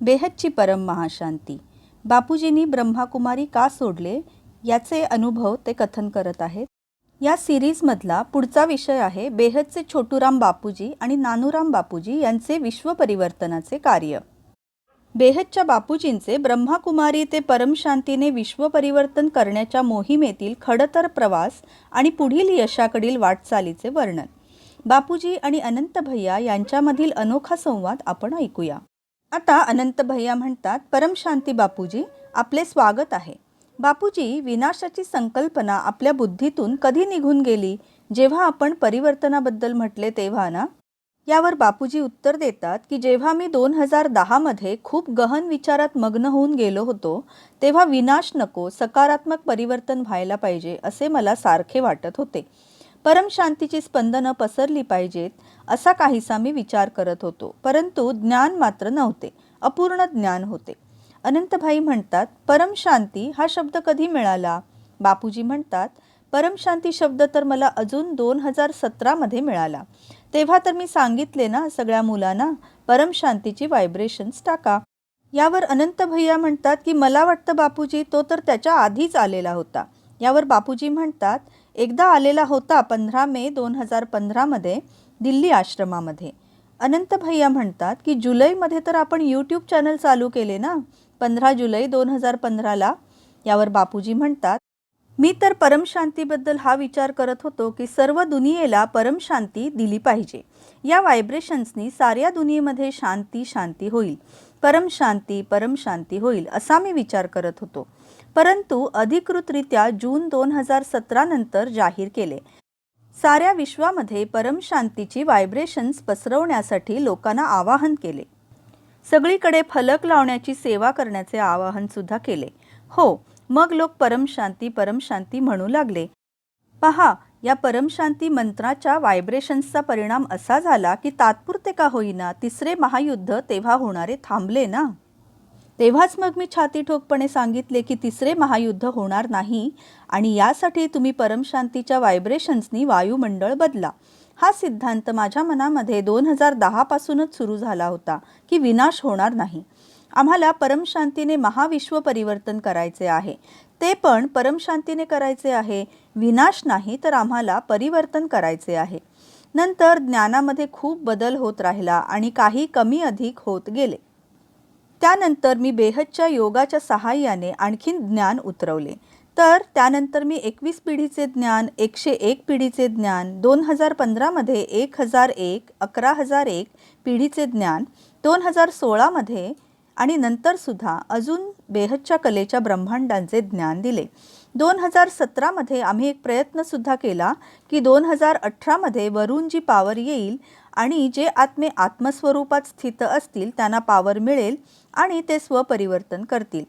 बेहदची परम महाशांती. बापूजींनी ब्रह्माकुमारी का सोडले याचे अनुभव ते कथन करत आहेत. या सिरीजमधला पुढचा विषय आहे बेहदचे छोटूराम बापूजी आणि नानूराम बापूजी यांचे विश्वपरिवर्तनाचे कार्य. बेहदच्या बापूजींचे ब्रह्माकुमारी ते परमशांतीने विश्वपरिवर्तन करण्याच्या मोहिमेतील खडतर प्रवास आणि पुढील यशाकडील वाटचालीचे वर्णन. बापूजी आणि अनंत भैया यांच्यामधील अनोखा संवाद आपण ऐकूया. आता अनंत भैया म्हणतात परमशांती बापूजी आपले स्वागत आहे. बापूजी विनाशाची संकल्पना आपल्या बुद्धीतून कधी निघून गेली? जेव्हा आपण परिवर्तनाबद्दल म्हटले तेव्हा ना? यावर बापूजी उत्तर देतात की जेव्हा मी दोन हजार दहामध्ये खूप गहन विचारात मग्न होऊन गेलो होतो तेव्हा विनाश नको सकारात्मक परिवर्तन व्हायला पाहिजे असे मला सारखे वाटत होते. परमशांतीची स्पंदनं पसरली पाहिजेत असा काहीसा मी विचार करत होतो. परंतु ज्ञान मात्र नव्हते अपूर्ण ज्ञान होते. अनंतभाई म्हणतात परमशांती हा शब्द कधी मिळाला? बापूजी म्हणतात परमशांती शब्द तर मला अजून दोन हजार सतरामध्ये मिळाला. तेव्हा तर मी सांगितले ना सगळ्या मुलांना परमशांतीची व्हायब्रेशन्स टाका. यावर अनंत भैया म्हणतात की मला वाटतं बापूजी तो तर त्याच्या आधीच आलेला होता. यावर बापूजी म्हणतात एकदा आलेला होता पंधरा मे दोन हजार पंधरामध्ये दिल्ली आश्रमामध्ये. अनंत भैया म्हणतात की जुलैमध्ये तर आपण यूट्यूब चॅनल चालू केले ना? पंधरा जुलै दोन हजार पंधराला यावर बापूजी म्हणतात मी तर परमशांतीबद्दल हा विचार करत होतो की सर्व दुनियेला परमशांती दिली पाहिजे. या व्हायब्रेशन्सनी साऱ्या दुनियेमध्ये शांती शांती होईल. परमशांती परमशांती होईल असा मी विचार करत होतो. परंतु अधिकृतरित्या जून दोन हजार सतरानंतर जाहीर केले. साऱ्या विश्वामध्ये परमशांतीची व्हायब्रेशन्स पसरवण्यासाठी लोकांना आवाहन केले. सगळीकडे फलक लावण्याची सेवा करण्याचे आवाहन सुद्धा केले. हो मग लोक परमशांती परमशांती म्हणू लागले. पहा या परमशांती मंत्राच्या व्हायब्रेशन्सचा परिणाम असा झाला की तात्पुरते का होईना तिसरे महायुद्ध तेव्हा होणारे थांबले ना? तेव्हाच मग मी छाती ठोकपणे सांगितले की तिसरे महायुद्ध होणार नाही आणि यासाठी तुम्ही परमशांतीच्या व्हायब्रेशन्सनी वायुमंडळ बदला. हा सिद्धांत माझ्या मनामध्ये दोन हजार दहापासूनच सुरू झाला होता की विनाश होणार नाही. आम्हाला परमशांतीने महाविश्व परिवर्तन करायचे आहे. ते पण परमशांतीने करायचे आहे. विनाश नाही तर आम्हाला परिवर्तन करायचे आहे. नंतर ज्ञानामध्ये खूप बदल होत राहिला आणि काही कमी अधिक होत गेले. त्यानंतर मी बेहदच्या योगाच्या सहाय्याने आणखीन ज्ञान उतरवले. तर त्यानंतर मी एकवीस पिढीचे ज्ञान एकशे एक पिढीचे ज्ञान दोन हजार पंधरामध्ये एक हजार एक अकरा हजार एक पिढीचे ज्ञान दोन हजार सोळामध्ये आणि नंतरसुद्धा अजून बेहदच्या कलेच्या ब्रह्मांडांचे ज्ञान दिले. दोन हजार सतरामध्ये आम्ही एक प्रयत्नसुद्धा केला की दोन हजार अठरामध्ये वरून जी पावर येईल आणि जे आत्मे आत्मस्वरूपात स्थित असतील त्यांना पावर मिळेल आणि ते स्वपरिवर्तन करतील.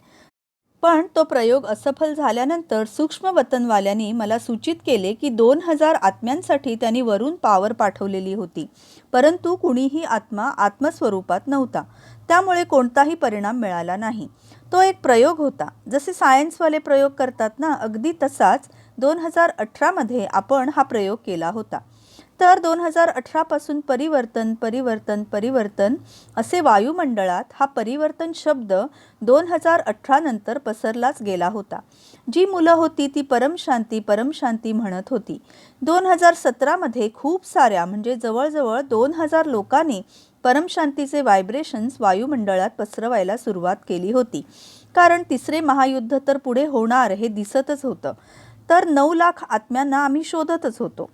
पण तो प्रयोग असफल झाल्यानंतर सूक्ष्म वतनवाल्यांनी मला सूचित केले की दोन हजार आत्म्यांसाठी त्यांनी वरून पावर पाठवलेली होती. परंतु कुणीही आत्मा आत्मस्वरूपात नव्हता. त्यामुळे कोणताही परिणाम मिळाला नाही. तो एक प्रयोग होता. जसे सायन्सवाले प्रयोग करतात ना अगदी तसाच दोन हजार अठरामध्ये आपण हा प्रयोग केला होता. तर दोन हजार अठरापासून परिवर्तन परिवर्तन परिवर्तन असे वायुमंडळात हा परिवर्तन शब्द दोन हजार अठरानंतर पसरलाच गेला होता. जी मुलं होती ती परमशांती परमशांती म्हणत होती. दोन हजार सतरामध्ये खूप साऱ्या म्हणजे जवळजवळ दोन हजार लोकांनी परमशांतीचे व्हायब्रेशन्स वायुमंडळात पसरवायला सुरुवात केली होती. कारण तिसरे महायुद्ध तर पुढे होणार हे दिसतच होतं. तर नऊ लाख आत्म्यांना आम्ही शोधतच होतो.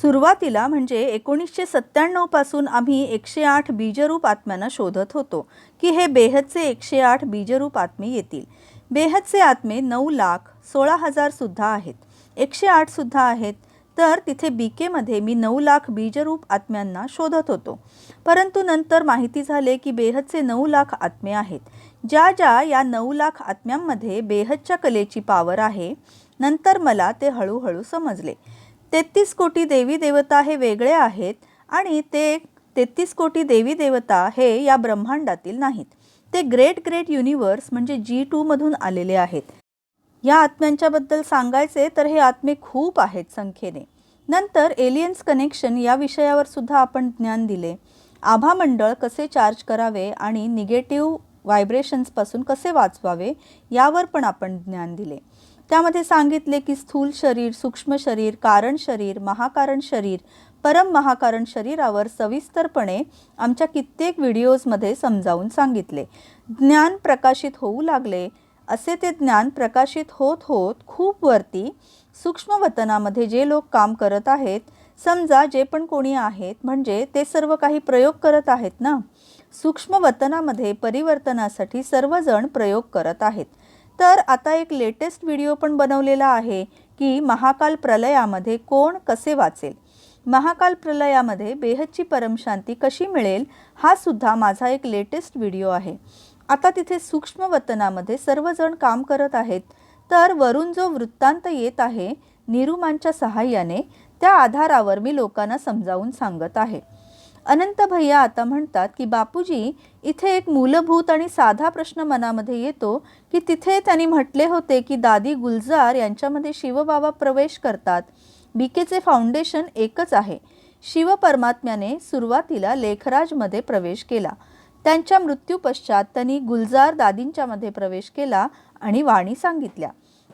सुरुवातीला म्हणजे एकोणीसशे सत्त्याण्णवपासून आम्ही एकशे आठ बीजरूप आत्म्यांना शोधत होतो की हे बेहदचे एकशे आठ बीजरूप आत्मे येतील. बेहदचे आत्मे नऊ लाख सोळा हजारसुद्धा आहेत. एकशे आठसुद्धा आहेत. तर तिथे बी केमध्ये मी नऊ लाख बीजरूप आत्म्यांना शोधत होतो. परंतु नंतर माहिती झाले की बेहदचे नऊ लाख आत्मे आहेत. ज्या ज्या या नऊ लाख आत्म्यांमध्ये बेहदच्या कलेची पावर आहे नंतर मला ते हळूहळू समजले. तेहतीस कोटी देवी देवता हे वेगळे आहेत आणि ते तेहतीस कोटी देवी देवता हे या ब्रह्मांडातील नाहीत. ते ग्रेट ग्रेट युनिवर्स म्हणजे जी टूमधून आलेले आहेत. या आत्म्यांच्याबद्दल सांगायचे तर हे आत्मे खूप आहेत संख्येने. नंतर एलियन्स कनेक्शन या विषयावर सुद्धा आपण ज्ञान दिले. आभामंडळ कसे चार्ज करावे आणि निगेटिव्ह व्हायब्रेशन्सपासून कसे वाचवावे यावर पण आपण ज्ञान दिले. त्यामध्ये सांगितले की स्थूल शरीर सूक्ष्म शरीर कारण शरीर महाकारण शरीर परम महाकारण शरीरावर सविस्तरपणे आमच्या कित्येक व्हिडिओजमध्ये समजावून सांगितले. ज्ञान प्रकाशित होऊ लागले. असे ते ज्ञान प्रकाशित होत होत खूप वरती सूक्ष्मवतनामध्ये जे लोक काम करत आहेत समजा जे पण कोणी आहेत म्हणजे ते सर्व काही प्रयोग करत आहेत ना? सूक्ष्मवतनामध्ये परिवर्तनासाठी सर्वजण प्रयोग करत आहेत. तर आता एक लेटेस्ट व्हिडिओ पण बनवलेला आहे की महाकाल प्रलयामध्ये कोण कसे वाचेल? महाकाल प्रलयामध्ये बेहदची परमशांती कशी मिळेल? हा सुद्धा माझा एक लेटेस्ट व्हिडिओ आहे. आता तिथे सूक्ष्म वतनामध्ये सर्वजण काम करत आहेत. तर वरून जो वृत्तांत येत आहे निरुमांच्या सहाय्याने त्या आधारावर मी लोकांना समजावून सांगत आहे. अनंत भैया आता म्हणतात की बापूजी इथे एक मूलभूत आणि साधा प्रश्न मनामध्ये येतो की तिथे त्यांनी म्हटले होते की दादी गुलजार यांच्यामध्ये शिवबाबा प्रवेश करतात. बी केचे फाउंडेशन एकच आहे. शिव परमात्म्याने सुरुवातीला लेखराजमध्ये प्रवेश केला. त्यांच्या मृत्यूपश्चात त्यांनी गुलजार दादींच्यामध्ये प्रवेश केला आणि वाणी सांगितल्या.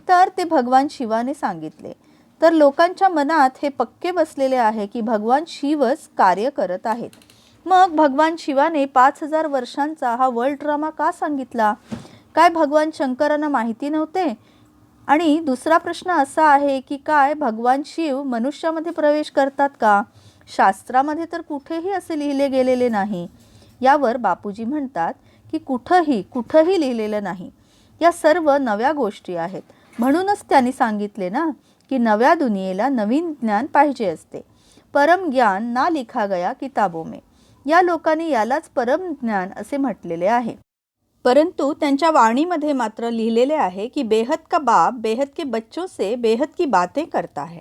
तर ते भगवान शिवाने सांगितले. तर लोकांच्या मनात हे पक्के बसलेले आहे की भगवान शिवच कार्य करत आहेत. मग भगवान शिवाने पाच हजार वर्षांचा हा वर्ल्ड ड्रामा का सांगितला? काय भगवान शंकरांना माहिती नव्हते? आणि दुसरा प्रश्न असा आहे की काय भगवान शिव मनुष्यामध्ये प्रवेश करतात का? शास्त्रामध्ये तर कुठेही असे लिहिले गेलेले नाही. यावर बापूजी म्हणतात की कुठंही कुठंही लिहिलेलं नाही. या सर्व नव्या गोष्टी आहेत. म्हणूनच त्यांनी सांगितले ना की नव्या दुनियेला नवीन ज्ञान पाहिजे असते. परम ज्ञान ना लिखा गया किताबो में. या लोकांनी यालाच परम ज्ञान असे म्हटलेले आहे. परंतु त्यांच्या वाणीमध्ये मात्र लिहिलेले आहे की बेहद का बाप बेहद के बच्चों से बेहद की बातें करता है.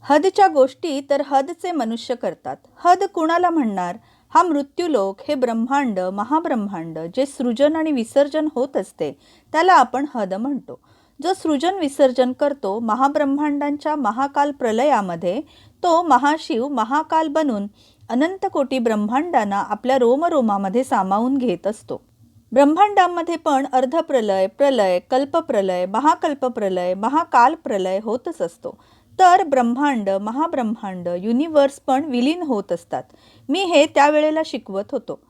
हदच्या गोष्टी तर हदचे मनुष्य करतात. हद कुणाला म्हणणार? हा मृत्यूलोक हे ब्रह्मांड महाब्रह्मांड जे सृजन आणि विसर्जन होत असते त्याला आपण हद म्हणतो. जो सृजन विसर्जन करतो महाब्रह्मांडांच्या महाकाल प्रलयामध्ये तो महाशिव महाकाल बनून अनंत कोटी ब्रह्मांडांना आपल्या रोमरोमामध्ये सामावून घेत असतो. ब्रह्मांडांमध्ये पण अर्धप्रलय प्रलय कल्पप्रलय महाकल्पप्रलय महाकाल प्रलय होतच असतो. तर ब्रह्मांड महाब्रह्मांड युनिवर्स पण विलीन होत असतात. मी हे त्यावेळेला शिकवत होतो.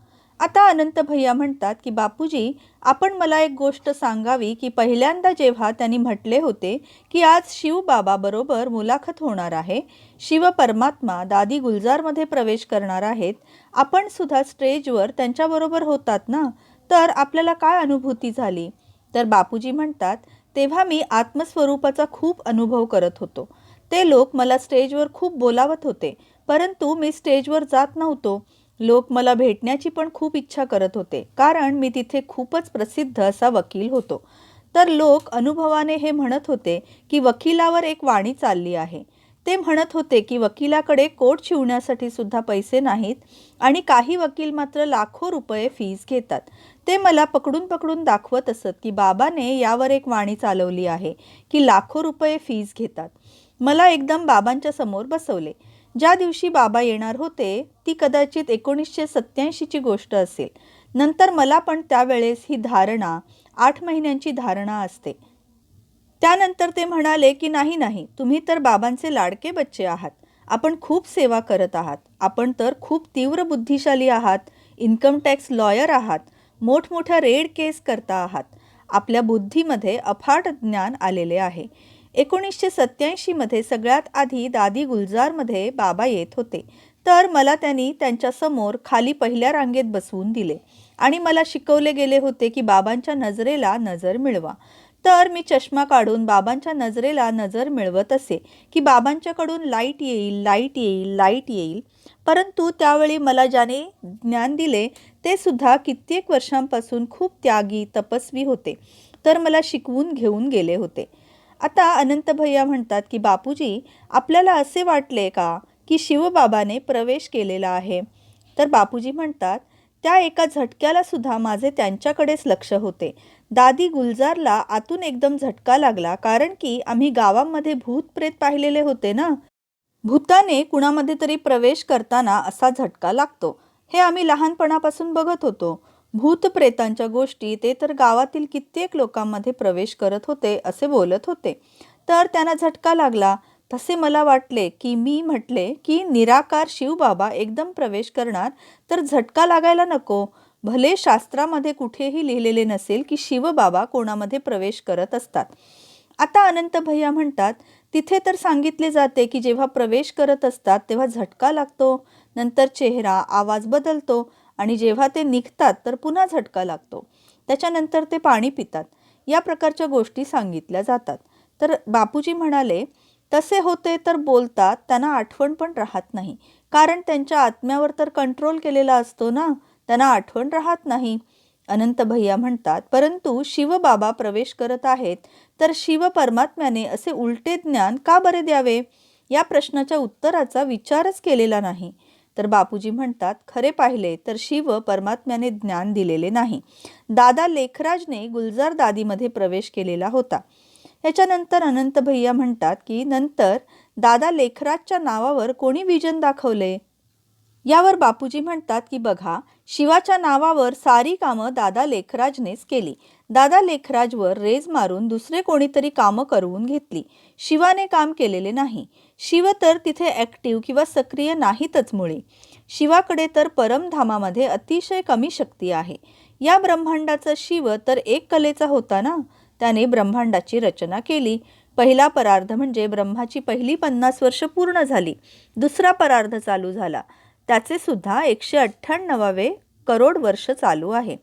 आता अनंत भैया म्हणतात की बापूजी आपण मला एक गोष्ट सांगावी की पहिल्यांदा जेव्हा त्यांनी म्हटले होते की आज शिवबाबाबरोबर मुलाखत होणार आहे शिव परमात्मा दादी गुलजारमध्ये प्रवेश करणार आहेत आपण सुद्धा स्टेजवर त्यांच्याबरोबर होतात ना तर आपल्याला काय अनुभूती झाली? तर बापूजी म्हणतात तेव्हा मी आत्मस्वरूपाचा खूप अनुभव करत होतो. ते लोक मला स्टेजवर खूप बोलावत होते परंतु मी स्टेजवर जात नव्हतो. लोक मला भेटण्याची पण खूप इच्छा करत होते कारण मी तिथे खूपच प्रसिद्ध असा वकील होतो. तर लोक अनुभवाने हे म्हणत होते की वकिलावर एक वाणी चालली आहे. ते म्हणत होते की वकिलाकडे कोट शिवण्यासाठी सुद्धा पैसे नाहीत आणि काही वकील मात्र लाखो रुपये फीज घेतात. ते मला पकडून पकडून दाखवत असत की बाबाने यावर एक वाणी चालवली आहे की लाखो रुपये फीज घेतात. मला एकदम बाबांच्या समोर बसवले. ज्या दिवशी बाबा येणार होते ती कदाचित एकोणीसशे सत्याऐंशीची गोष्ट असेल. नंतर मला पण त्यावेळेस ही धारणा आठ महिन्यांची धारणा असते. त्यानंतर ते म्हणाले की नाही नाही तुम्ही तर बाबांचे लाडके बच्चे आहात. आपण खूप सेवा करत आहात. आपण तर खूप तीव्र बुद्धिशाली आहात. इन्कम टॅक्स लॉयर आहात. मोठमोठ्या रेड केस करता आहात. आपल्या बुद्धीमध्ये अफाट ज्ञान आलेले आहे. एकोणीसशे सत्याऐंशीमध्ये सगळ्यात आधी दादी गुलजारमध्ये बाबा येत होते. तर मला त्यांनी त्यांच्यासमोर खाली पहिल्या रांगेत बसवून दिले आणि मला शिकवले गेले होते की बाबांच्या नजरेला नजर मिळवा. तर मी चष्मा काढून बाबांच्या नजरेला नजर मिळवत असे की बाबांच्याकडून लाइट येईल लाइट येईल लाइट येईल. परंतु त्यावेळी मला ज्याने ज्ञान दिले ते सुद्धा कित्येक वर्षांपासून खूप त्यागी तपस्वी होते. तर मला शिकवून घेऊन गेले होते. आता अनंत भैया म्हणतात की बापूजी आपल्याला असे वाटले का की शिवबाबाने प्रवेश केलेला आहे? तर बापूजी म्हणतात त्या एका झटक्याला सुद्धा माझे त्यांच्याकडेच लक्ष होते. दादी गुलजारला आतून एकदम झटका लागला कारण की आम्ही गावामध्ये भूत प्रेत पाहिलेले होते ना. भूताने कुणामध्ये तरी प्रवेश करताना असा झटका लागतो. हे आम्ही लहानपणापासून बघत होतो. भूतप्रेतांच्या गोष्टी ते तर गावातील कित्येक लोकांमध्ये प्रवेश करत होते असे बोलत होते. तर त्यांना झटका लागला. तसे मला वाटले की मी म्हटले की निराकार शिवबाबा एकदम प्रवेश करणार तर झटका लागायला नको. भले शास्त्रामध्ये कुठेही लिहिलेले नसेल की शिवबाबा कोणामध्ये प्रवेश करत असतात. आता अनंत भैया म्हणतात तिथे तर सांगितले जाते की जेव्हा प्रवेश करत असतात तेव्हा झटका लागतो. नंतर चेहरा आवाज बदलतो. आणि जेव्हा ते निघतात तर पुन्हा झटका लागतो. त्याच्यानंतर ते पाणी पितात. या प्रकारच्या गोष्टी सांगितल्या जातात. तर बापूजी म्हणाले तसे होते तर बोलतात त्यांना आठवण पण राहत नाही. कारण त्यांच्या आत्म्यावर तर कंट्रोल केलेला असतो ना त्यांना आठवण राहत नाही. अनंत भैया म्हणतात परंतु शिवबाबा प्रवेश करत आहेत तर शिव परमात्म्याने असे उलटे ज्ञान का बरे द्यावे? या प्रश्नाच्या उत्तराचा विचारच केलेला नाही. तर बापूजी म्हणतात खरे पाहिले तर शिव परमात्म्याने ज्ञान दिलेले नाही. दादा लेखराजने गुलजार दादीमध्ये प्रवेश केलेला होता. याच्यानंतर अनंत भैया म्हणतात की नंतर दादा लेखराजच्या नावावर कोणी विजन दाखवले? यावर बापूजी म्हणतात की बघा शिवाच्या नावावर सारी कामं दादा लेखराजनेच केली. दादा लेखराजवर रेज मारून दुसरे कोणीतरी कामं करवून घेतली. शिवाने काम केलेले नाही. शिव तर तिथे ॲक्टिव्ह किंवा सक्रिय नाहीतच मुळे. शिवाकडे तर परमधामामध्ये अतिशय कमी शक्ती आहे. या ब्रह्मांडाचा शिव तर एक कलेचा होता ना? त्याने ब्रह्मांडाची रचना केली. पहिला परार्ध म्हणजे ब्रह्माची पहिली पन्नास वर्ष पूर्ण झाली. दुसरा परार्ध चालू झाला. त्याचे सुद्धा एकशे अठ्ठ्याण्णवावे करोड वर्ष चालू आहे.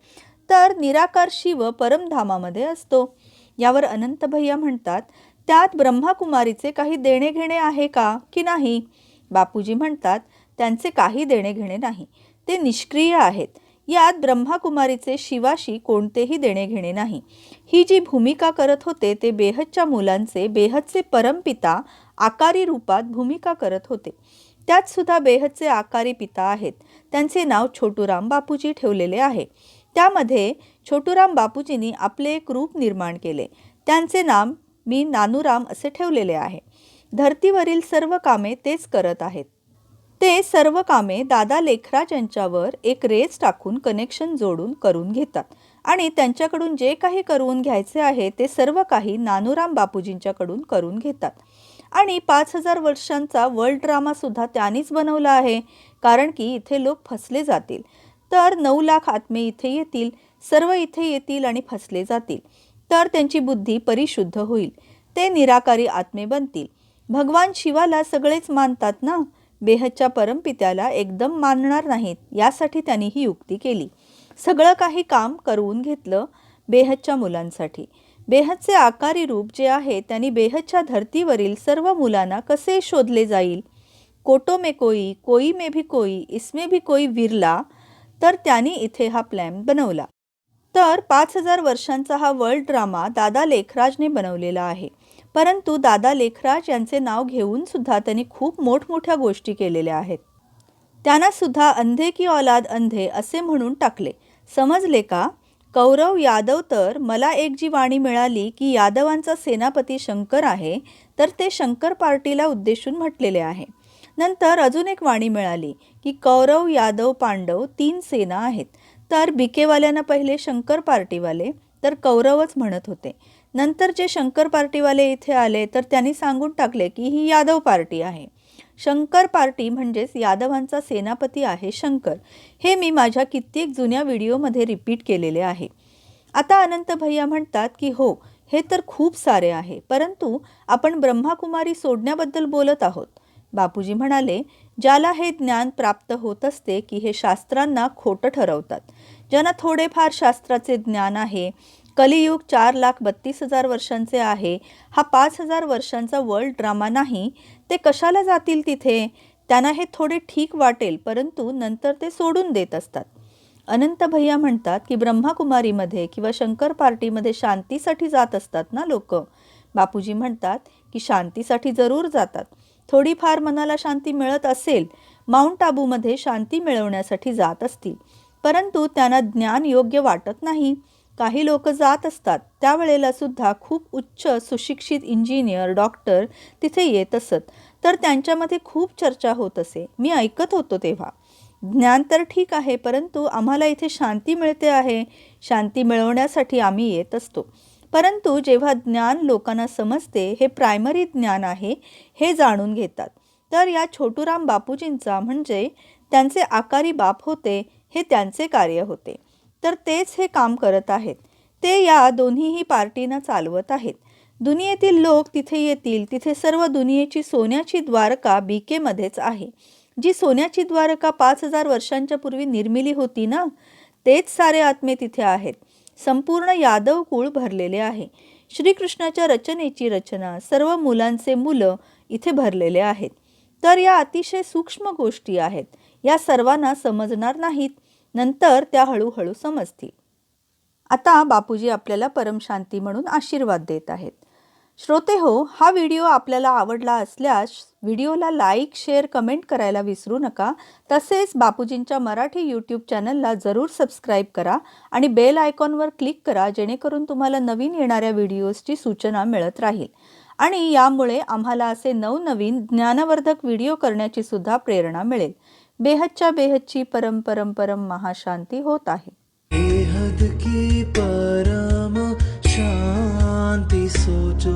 तर निराकार शिव परमधामामध्ये असतो. यावर अनंत भैया म्हणतात त्यात ब्रह्माकुमारीचे काही देणे घेणे आहे का की नाही? बापूजी म्हणतात त्यांचे काही देणे घेणे नाही. ते निष्क्रिय आहेत. यात ब्रह्माकुमारीचे शिवाशी कोणतेही देणे घेणे नाही. ही जी भूमिका करत होते ते बेहदच्या मुलांचे बेहदचे परमपिता आकारी रूपात भूमिका करत होते. त्यात सुद्धा बेहदचे आकारी पिता आहेत. त्यांचे नाव छोटूराम बापूजी ठेवलेले आहे. त्यामध्ये छोटूराम बापूजींनी आपले एक रूप निर्माण केले. त्यांचे नाम मी नानूराम असे ठेवलेले आहे. धर्तीवरील सर्व कामे तेच करत आहेत. ते सर्व कामे दादा लेखराज यांच्यावर एक रेस टाकून कनेक्शन जोडून करून घेतात. आणि त्यांच्याकडून जे काही करून घ्यायचे आहे ते सर्व काही नानूराम बापूजींच्याकडून करून घेतात. आणि पाच हजार वर्षांचा वर्ल्ड ड्रामासुद्धा त्यांनीच बनवला आहे. कारण की इथे लोक फसले जातील. तर नऊ लाख आत्मे इथे येतील. सर्व इथे येतील आणि फसले जातील. तर त्यांची बुद्धी परिशुद्ध होईल. ते निराकारी आत्मे बनतील. भगवान शिवाला सगळेच मानतात ना? बेहदच्या परमपित्याला एकदम मानणार नाहीत यासाठी त्यांनी ही युक्ती केली. सगळं काही काम करवून घेतलं बेहदच्या मुलांसाठी. बेहदचे आकारी रूप जे आहे त्यांनी बेहदच्या धर्तीवरील सर्व मुलांना कसे शोधले जाईल? कोटो मे कोई कोई में भी कोई इसमे भी कोई विरला तर त्यांनी इथे हा प्लॅन बनवला. तर पाच हजार वर्षांचा हा वर्ल्ड ड्रामा दादा लेखराजने बनवलेला आहे. परंतु दादा लेखराज यांचे नाव घेऊन सुद्धा त्यांनी खूप मोठमोठ्या गोष्टी केलेल्या आहेत. त्यांना सुद्धा अंधे की औलाद अंधे असे म्हणून टाकले. समजले का? कौरव यादव तर मला एक जी वाणी मिळाली की यादवांचा सेनापती शंकर आहे तर ते शंकर पार्टीला उद्देशून म्हटलेले आहे. नंतर अजून एक वाणी मिळाली की कौरव यादव पांडव तीन सेना आहेत. तर बिकेवाल्यांना पहिले शंकर पार्टीवाले तर कौरवच म्हणत होते. नंतर जे शंकर पार्टीवाले इथे आले तर त्यांनी सांगून टाकले की ही यादव पार्टी आहे. शंकर पार्टी म्हणजेच यादवांचा सेनापती आहे शंकर. हे मी माझ्या कित्येक जुन्या व्हिडिओमध्ये रिपीट केलेले आहे. आता अनंत भैया म्हणतात की हो हे तर खूप सारे आहे परंतु आपण ब्रह्माकुमारी सोडण्याबद्दल बोलत आहोत. बापूजी म्हणाले ज्याला हे ज्ञान प्राप्त होत असते की हे शास्त्रांना खोटं ठरवतात. ज्यांना थोडेफार शास्त्राचे ज्ञान आहे कलियुग चार लाख बत्तीस हजार वर्षांचे आहे हा पाच हजार वर्षांचा वर्ल्ड ड्रामा नाही ते कशाला जातील तिथे? त्यांना हे थोडे ठीक वाटेल परंतु नंतर ते सोडून देत असतात. अनंत भैया म्हणतात की ब्रह्माकुमारीमध्ये किंवा शंकर पार्टीमध्ये शांतीसाठी जात असतात ना लोक? बापूजी म्हणतात की शांतीसाठी जरूर जातात. थोडीफार मनाला शांती मिळत असेल माउंट आबूमध्ये शांती मिळवण्यासाठी जात असतील. परंतु त्यांना ज्ञान योग्य वाटत नाही. काही लोक जात असतात. त्यावेळेला सुद्धा खूप उच्च सुशिक्षित इंजिनियर डॉक्टर तिथे येत असत. तर त्यांच्यामध्ये खूप चर्चा होत असे. मी ऐकत होतो तेव्हा. ज्ञान तर ठीक आहे परंतु आम्हाला इथे शांती मिळते आहे. शांती मिळवण्यासाठी आम्ही येत असतो. परंतु जेव्हा ज्ञान लोकांना समजते हे प्रायमरी ज्ञान आहे हे जाणून घेतात. तर या छोटूराम बापूजींचा म्हणजे त्यांचे आकारी बाप होते हे त्यांचे कार्य होते. तर तेच हे काम करत आहेत. ते या दोन्हीही पार्टींना चालवत आहेत. दुनियेतील लोक तिथे येतील तिथे सर्व दुनियेची सोन्याची द्वारका बी केमध्येच आहे. जी सोन्याची द्वारका पाच हजार वर्षांच्या पूर्वी निर्मिली होती ना तेच सारे आत्मे तिथे आहेत. संपूर्ण यादव कुळ भरलेले आहे. श्रीकृष्णाच्या रचनेची रचना सर्व मुलांचे मुलं इथे भरलेले आहेत. तर या अतिशय सूक्ष्म गोष्टी आहेत. या सर्वांना समजणार नाहीत. नंतर त्या हळूहळू समजतील. आता बापूजी आपल्याला परमशांती म्हणून आशीर्वाद देत आहेत. श्रोते हो हा व्हिडिओ आपल्याला आवडला असल्यास व्हिडिओला लाईक शेअर कमेंट करायला विसरू नका. तसेच बापूजींच्या मराठी यूट्यूब चॅनलला जरूर सबस्क्राईब करा आणि बेल आयकॉनवर क्लिक करा जेणेकरून तुम्हाला नवीन येणाऱ्या व्हिडिओजची सूचना मिळत राहील. आणि यामुळे आम्हाला असे नवनवीन ज्ञानवर्धक व्हिडिओ करण्याची सुद्धा प्रेरणा मिळेल. बेहदच्या बेहदची परम परम परम महाशांती होत आहे. सोचो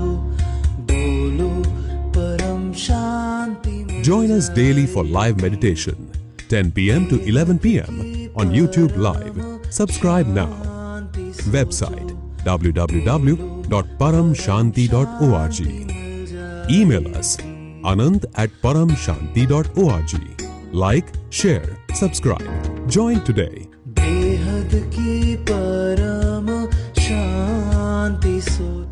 बोलो परम शांति में Join us daily for live meditation, 10 p.m. to 11 p.m. on YouTube Live. Subscribe now. Website www.paramshanti.org. Email us anand at paramshanti.org. Like, share, subscribe. Join today. बेहद की परम शांति सोचो